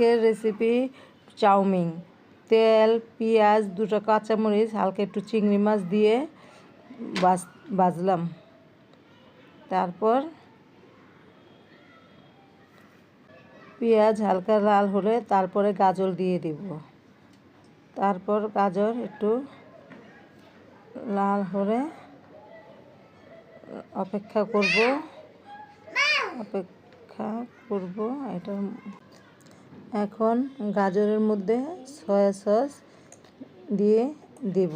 আজকের recipe chowmein. তেল, পেঁয়াজ, দুটো কাঁচামরিচ, হালকা একটু চিংড়ি মাছ দিয়ে বাজ ভাজলাম তারপর পেঁয়াজ হালকা লাল হলে তারপরে গাজর দিয়ে দিব। তারপর গাজর একটু লাল হলে অপেক্ষা করব। অপেক্ষা করব এটা এখন গাজরের মধ্যে সয়া সস দিয়ে দেব।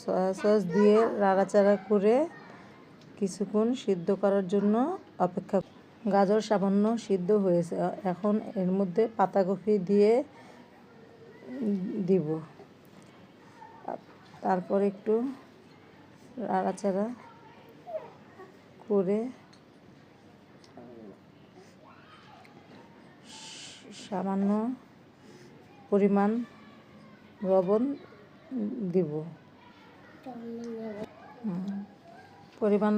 সয়া সস দিয়ে নাড়াচাড়া করে কিছুক্ষণ সিদ্ধ করার জন্য অপেক্ষা গাজর সামান্য সিদ্ধ হয়েছে। এখন এর মধ্যে পাতাকপি দিয়ে দিব। তারপর একটু নাড়াচাড়া করে সামান্য পরিমাণ লবণ দিব। পরিমাণ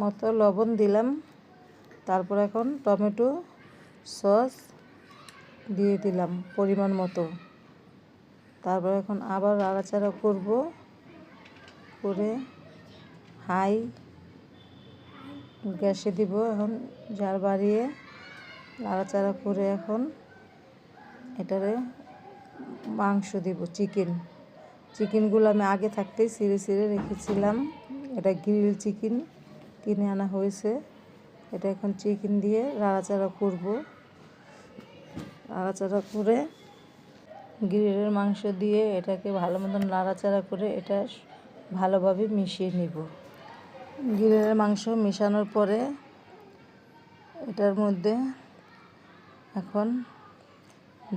মতো লবণ দিলাম। তারপর এখন টমেটো সস দিয়ে দিলাম পরিমাণ মতো। তারপর এখন আবার নাড়াচাড়া করব। করে, হাই, গ্যাসে দিব এখন জার বাড়িয়ে, নাড়াচাড়া করে এখন এটারে মাংস দিব, চিকেন। চিকেনগুলো আমি আগে থাকতেই ছিঁড়ে ছিঁড়ে রেখেছিলাম। এটা গ্রিল চিকেন কিনে আনা হয়েছে। এটা এখন চিকেন দিয়ে নাড়াচাড়া করব। নাড়াচাড়া করে গ্রিলের মাংস দিয়ে এটাকে ভালো মতন নাড়াচাড়া করে এটা ভালোভাবে মিশিয়ে নিব। গ্রিলের মাংস মেশানোর পরে এটার মধ্যে এখন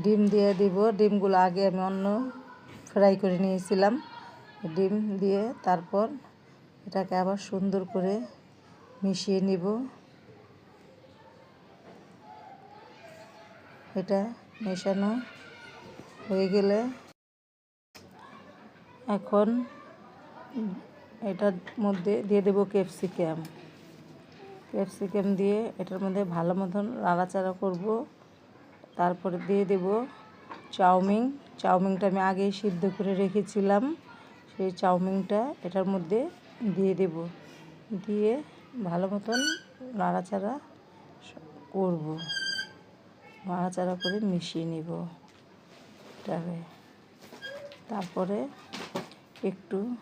ডিম দিয়ে দিব। ডিমগুলো আগে আমি অন্য ফ্রাই করে নিয়েছিলাম। ডিম দিয়ে তারপর এটাকে আবার সুন্দর করে মিশিয়ে নিব। এটা মেশানো হয়ে গেলে এখন এটার মধ্যে দিয়ে দেবো ক্যাপসিকাম ক্যাপসিকাম দিয়ে এটার মধ্যে ভালো মতন নাড়াচাড়া করব। তারপরে দিয়ে দেব চাউমিন। চাউমিনটা আমি আগেই সিদ্ধ করে রেখেছিলাম। সেই চাউমিনটা এটার মধ্যে দিয়ে দেব। দিয়ে ভালো মতন নাড়াচাড়া করব। নাড়াচাড়া করে মিশিয়ে নিব এটাকে। তারপরে একটু